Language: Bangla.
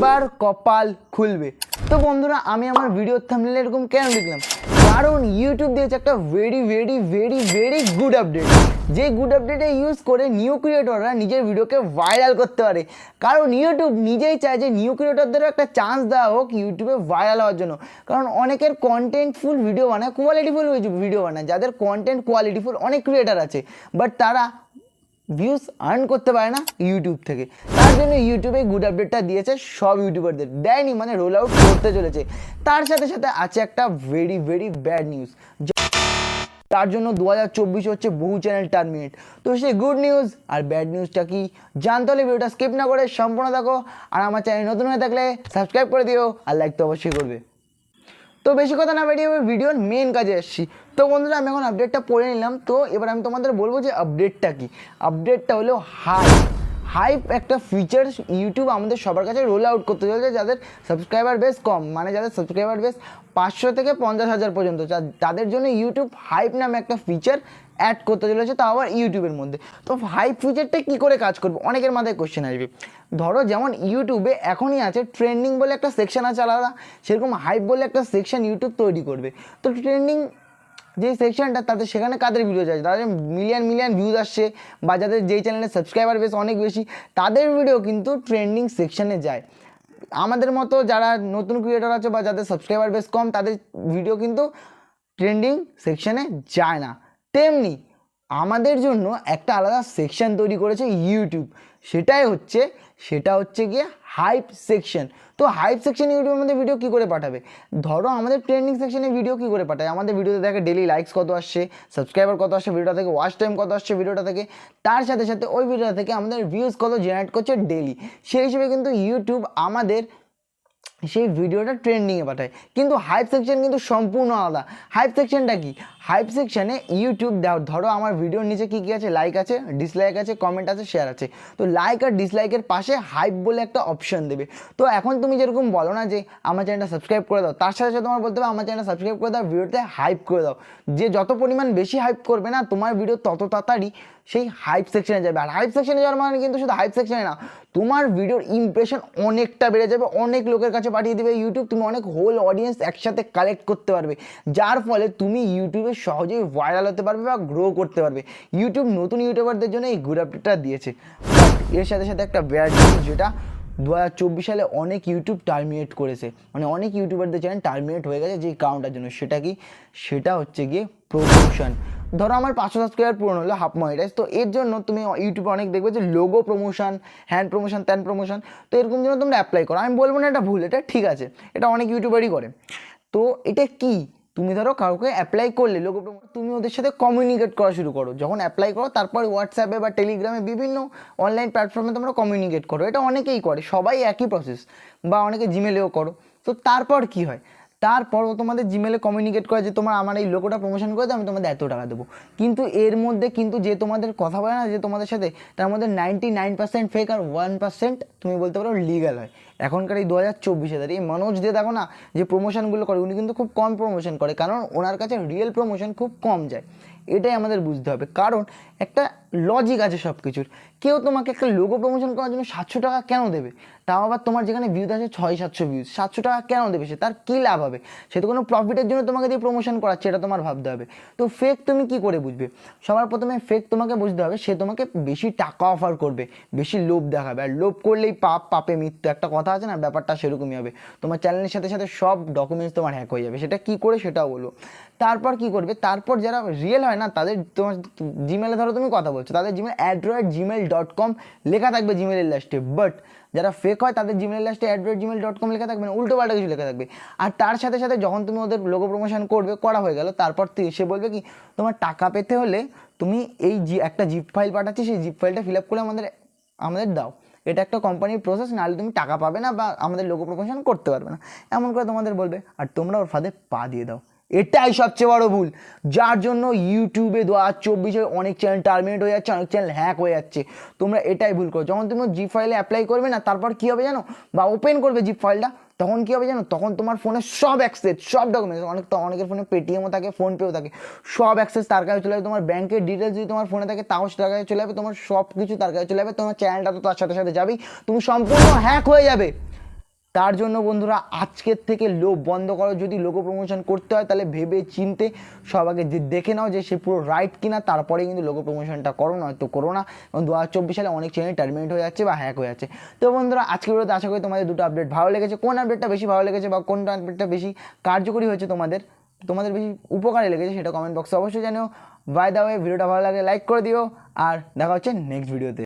এবার কপাল খুলবে। তো বন্ধুরা, আমি আমার ভিডিও থামলে এরকম কেন লিখলাম? কারণ ইউটিউব দিয়েছে একটা very very very very good update যে গুড আপডেটে ইউজ করে নিউ ক্রিয়েটররা নিজের ভিডিওকে ভাইরাল করতে পারে। কারণ ইউটিউব নিজেই চায় যে নিউ ক্রিয়েটরদেরও একটা চান্স দেওয়া হোক ইউটিউবে ভাইরাল হওয়ার জন্য। কারণ অনেকের কন্টেন্টফুল ভিডিও বানায় কোয়ালিটিফুল ভিডিও বানায়। যাদের কন্টেন্ট কোয়ালিটিফুল অনেক ক্রিয়েটার আছে। বাট তারা ভিউজ আর্ন করতে পারে না ইউটিউব থেকে। তার জন্য ইউটিউবে গুড আপডেটটা দিয়েছে সব ইউটিউবারদের দেয়নি মানে রোল আউট করতে চলেছে। তার সাথে সাথে আছে একটা ভেরি ভেরি ব্যাড নিউজ তার জন্য দু হাজার চব্বিশ হচ্ছে বহু চ্যানেল টার্মিনেট তো সেই গুড নিউজ আর ব্যাড নিউজটা কি? জানতে হলে ভিডিওটা স্কিপ না করে সম্পূর্ণ দেখো। আর আমার চ্যানেল নতুন হয়ে থাকলে সাবস্ক্রাইব করে দিও। আর লাইক তো অবশ্যই করবে। তো বেশি কথা না বেরিয়ে ভিডিওর মেন কাজে এসেছি তো বন্ধুরা, আমি এখন আপডেটটা পড়ে নিলাম। তো এবার আমি তোমাদের বলব যে আপডেটটা কি? আপডেটটা হলো হাইপ হাইপ একটা ফিচার্স ইউটিউব আমাদের সবার কাছে রোল আউট করতে চলেছে, যাদের সাবস্ক্রাইবার বেস কম। মানে যাদের সাবস্ক্রাইবার বেস পাঁচশো থেকে পঞ্চাশ হাজার পর্যন্ত। তাদের জন্য ইউটিউব হাইপ নামে একটা ফিচার অ্যাড করতে চলেছে, তাও আবার ইউটিউবের মধ্যে। তো হাইপ ফিচারটা কী করে কাজ করবে? অনেকের মাথায় কোশ্চেন আসবে। ধরো যেমন ইউটিউবে এখনই আছে ট্রেন্ডিং বলে একটা সেকশন আছে আলাদা। সেরকম হাইপ বলে একটা সেকশন ইউটিউব তৈরি করবে। তো ট্রেন্ডিং যে সেকশনটা তাদের সেখানে কাদের ভিডিও যাচ্ছে তাদের মিলিয়ন মিলিয়ন ভিউজ আসছে, বা যাদের যেই চ্যানেলের সাবস্ক্রাইবার বেশ অনেক বেশি, তাদের ভিডিও কিন্তু ট্রেন্ডিং সেকশনে যায়। আমাদের মতো যারা নতুন ক্রিয়েটর আছে, বা যাদের সাবস্ক্রাইবার বেশ কম, তাদের ভিডিও কিন্তু ট্রেন্ডিং সেকশনে যায় না। তেমনি আমাদের জন্য একটা আলাদা সেকশন তৈরি করেছে ইউটিউব সেটাই হচ্ছে, সেটা হচ্ছে গিয়ে হাইপ সেকশন তো হাইপ সেকশন ইউটিউবের মধ্যে ভিডিও কী করে পাঠাবে? ধরো আমাদের ট্রেন্ডিং সেকশনে ভিডিও কী করে পাঠায়? আমাদের ভিডিওতে দেখে ডেলি লাইকস কত আসছে সাবস্ক্রাইবার কত আসছে ভিডিওটা থেকে ওয়াচ টাইম কত আসছে ভিডিওটা থেকে। তার সাথে সাথে ওই ভিডিওটা থেকে আমাদের ভিউজ কত জেনারেট করছে ডেলি সেই হিসেবে কিন্তু ইউটিউব আমাদের সেই ভিডিওটা ট্রেন্ডিংয়ে পাঠায়। কিন্তু হাইপ সেকশন কিন্তু সম্পূর্ণ আলাদা। হাইপ সেকশনটা কি? হাইপ সেকশনে ইউটিউব দাও ধরো আমার ভিডিওর নিচে কী কী আছে? লাইক আছে ডিসলাইক আছে কমেন্ট আছে শেয়ার আছে। তো লাইক আর ডিসলাইকের পাশে হাইপ বলে একটা অপশন দেবে। তো এখন তুমি যেরকম বলো না যে, আমার চ্যানেলটা সাবস্ক্রাইব করে দাও, তার সাথে সাথে তোমার বলতে হবে, আমার চ্যানেলটা সাবস্ক্রাইব করে দাও ভিডিওতে হাইপ করে দাও। যে যত পরিমাণ বেশি হাইপ করবে না, তোমার ভিডিও তত তাড়াতাড়ি সেই হাইপ সেকশনে যাবে। আর হাইপ সেকশনে যাওয়ার মানে কিন্তু শুধু হাইপ সেকশনে না, তোমার ভিডিওর ইমপ্রেশন অনেকটা বেড়ে যাবে, অনেক লোকের কাছে পাঠিয়ে দেবে ইউটিউব তুমি অনেক হোল অডিয়েন্স একসাথে কালেক্ট করতে পারবে। যার ফলে তুমি ইউটিউবে সহজেই ভাইরাল হতে পারবে বা গ্রো করতে পারবে। ইউটিউব নতুন ইউটিউবারদের জন্য এই গুড আপডেটটা দিয়েছে। এর সাথে সাথে একটা ব্যাড যেটা দু হাজার চব্বিশ সালে অনেক ইউটিউব টার্মিনেট করেছে। মানে অনেক ইউটিউবারদের চ্যানেল টার্মিনেট হয়ে গেছে যে কারণটার জন্য। সেটা কি? সেটা হচ্ছে গিয়ে প্রমোশন ধরো আমার পাঁচশো সাবস্ক্রাইবার পূরণ হলো হাফ মনিটাইজ তো এর জন্য তুমি ইউটিউবে অনেক দেখবে যে লোগো প্রমোশন হ্যান্ড প্রমোশন ত্যান প্রমোশন তো এরকম জন্য তোমরা অ্যাপ্লাই করো। আমি বলব না এটা ভুল, এটা ঠিক আছে, এটা অনেক ইউটিউবারই করে। তো এটা কি? তুমি ধরো কাউকে অ্যাপ্লাই করলে লোগো প্রমোশন তুমি ওদের সাথে কমিউনিকেট করা শুরু করো। যখন অ্যাপ্লাই করো, তারপর হোয়াটসঅ্যাপে বা টেলিগ্রামে বিভিন্ন অনলাইন প্ল্যাটফর্মে তোমরা কমিউনিকেট করো। এটা অনেকেই করে, সবাই একই প্রসেস বা অনেকে জিমেলেও করো। তো তারপর কি হয়? তারপর ও তোমাদের জিমেলে কমিউনিকেট করে যে তোমার আমার এই লোকোটা প্রমোশন করে দাও, আমি তোমাদের এত টাকা দেবো। কিন্তু এর মধ্যে কিন্তু যে তোমাদের কথা বলে না, যে তোমাদের সাথে, তার মধ্যে নাইনটি নাইন পার্সেন্ট ফেক আর ওয়ান পার্সেন্ট তুমি বলতে পারো লিগাল হয়। এখনকার এই দু হাজার চব্বিশে দাঁড়িয়ে মনোজ দিয়ে দেখো না, যে প্রমোশনগুলো করে, উনি কিন্তু খুব কম প্রমোশন করে, কারণ ওনার কাছে রিয়েল প্রমোশন খুব কম যায়। এটাই আমাদের বুঝতে হবে। কারণ একটা লজিক আছে সব কিছুর কেউ তোমাকে একটা লোগো প্রমোশন করার জন্য সাতশো টাকা কেন দেবে? তাও আবার তোমার যেখানে ভিউজ আছে ছয়, সাতশো ভিউজ সাতশো টাকা কেন দেবে? সে তার কী লাভ হবে? সে তো কোনো প্রফিটের জন্য তোমাকে দিয়ে প্রমোশন করাচ্ছে, এটা তোমার ভাবতে হবে। তো ফেক তুমি কি করে বুঝবে? সবার প্রথমে ফেক তোমাকে বুঝতে হবে, সে তোমাকে বেশি টাকা অফার করবে, বেশি লোভ দেখাবে। আর লোভ করলেই পাপ, পাপে মৃত্যু। একটা কথা আছে না, ব্যাপারটা সেরকমই হবে। তোমার চ্যানেলের সাথে সাথে সব ডকুমেন্টস তোমার হ্যাক হয়ে যাবে। সেটা কি করে সেটাও বলব। তারপর কি করবে? তারপর যারা রিয়েল হয় না, তাদের তোমার জিমেলে ধরো তুমি কথা বলছো, তাদের জিমেল অ্যাড্রয়েড জিমেল ডট কম লেখা থাকবে জিমেলের লাস্টে বাট যারা ফেক হয়, তাদের জিমেল লাস্টে অ্যাড্রয়েড জিমেল ডট কম লেখা থাকবে না, উল্টো পাল্টা কিছু লেখা থাকবে। আর তার সাথে সাথে যখন তুমি ওদের লোগো প্রমোশন করবে, করা হয়ে গেল, তারপর সে বলবে কি, তোমার টাকা পেতে হলে তুমি এই জি একটা জিপ ফাইল পাঠাচ্ছি, সেই জিপ ফাইলটা ফিল আপ করে আমাদের আমাদের দাও। এটা একটা কোম্পানির প্রসেস নাহলে তুমি টাকা পাবে না বা আমাদের লোগো প্রমোশন করতে পারবে না। এমন করে তোমাদের বলবে, আর তোমরা ওর ফাঁদে পা দিয়ে দাও। এটাই সবচেয়ে বড় ভুল। যার জন্য ইউটিউবে দু হাজার চব্বিশে অনেক চ্যানেল টার্মিনেট হয়ে যাচ্ছে, অনেক চ্যানেল হ্যাক হয়ে যাচ্ছে। তোমরা এটাই ভুল করো। যখন তুমি জি ফাইলে অ্যাপ্লাই করবে না, তারপর কী হবে জানো? বা ওপেন করবে জিপ ফাইলটা তখন কী হবে জানো? তখন তোমার ফোনে সব অ্যাক্সেস সব ডকুমেন্টস অনেক তো অনেকের ফোনে পেটিএমও থাকে ফোনপেও থাকে, সব অ্যাক্সেস তার কাছে চলে যাবে। তোমার ব্যাংকের ডিটেলস যদি তোমার ফোনে থাকে, তাও তার কাছে চলে যাবে। তোমার সব কিছু তার কাছে চলে যাবে। তোমার চ্যানেলটা তো তার সাথে সাথে যাবেই। তুমি সম্পূর্ণ হ্যাক হয়ে যাবে। তার জন্য বন্ধুরা আজকের থেকে লোক বন্ধ করো। যদি লোগো প্রমোশন করতে হয়, তাহলে ভেবে চিনতে সব আগে দেখে নাও যে সে পুরো রাইট কিনা তারপরে কিন্তু লোগো প্রমোশনটা করো, নয়তো করো না। এবং দু হাজার চব্বিশ সালে অনেক চ্যানেল টার্মিনেট হয়ে যাচ্ছে বা হ্যাক হয়ে যাচ্ছে। তো বন্ধুরা আজকে ভিডিওতে আশা করি তোমাদের দুটো আপডেট ভালো লেগেছে। কোন আপডেটটা বেশি ভালো লেগেছে বা কোন আপডেটটা বেশি কার্যকরী হয়েছে তোমাদের তোমাদের বেশি উপকারে লেগেছে সেটা কমেন্ট বক্সে অবশ্যই জানিও। বাই দা ওয়ে ভিডিওটা ভালো লাগে লাইক করে দিও। আর দেখা হচ্ছে নেক্সট ভিডিওতে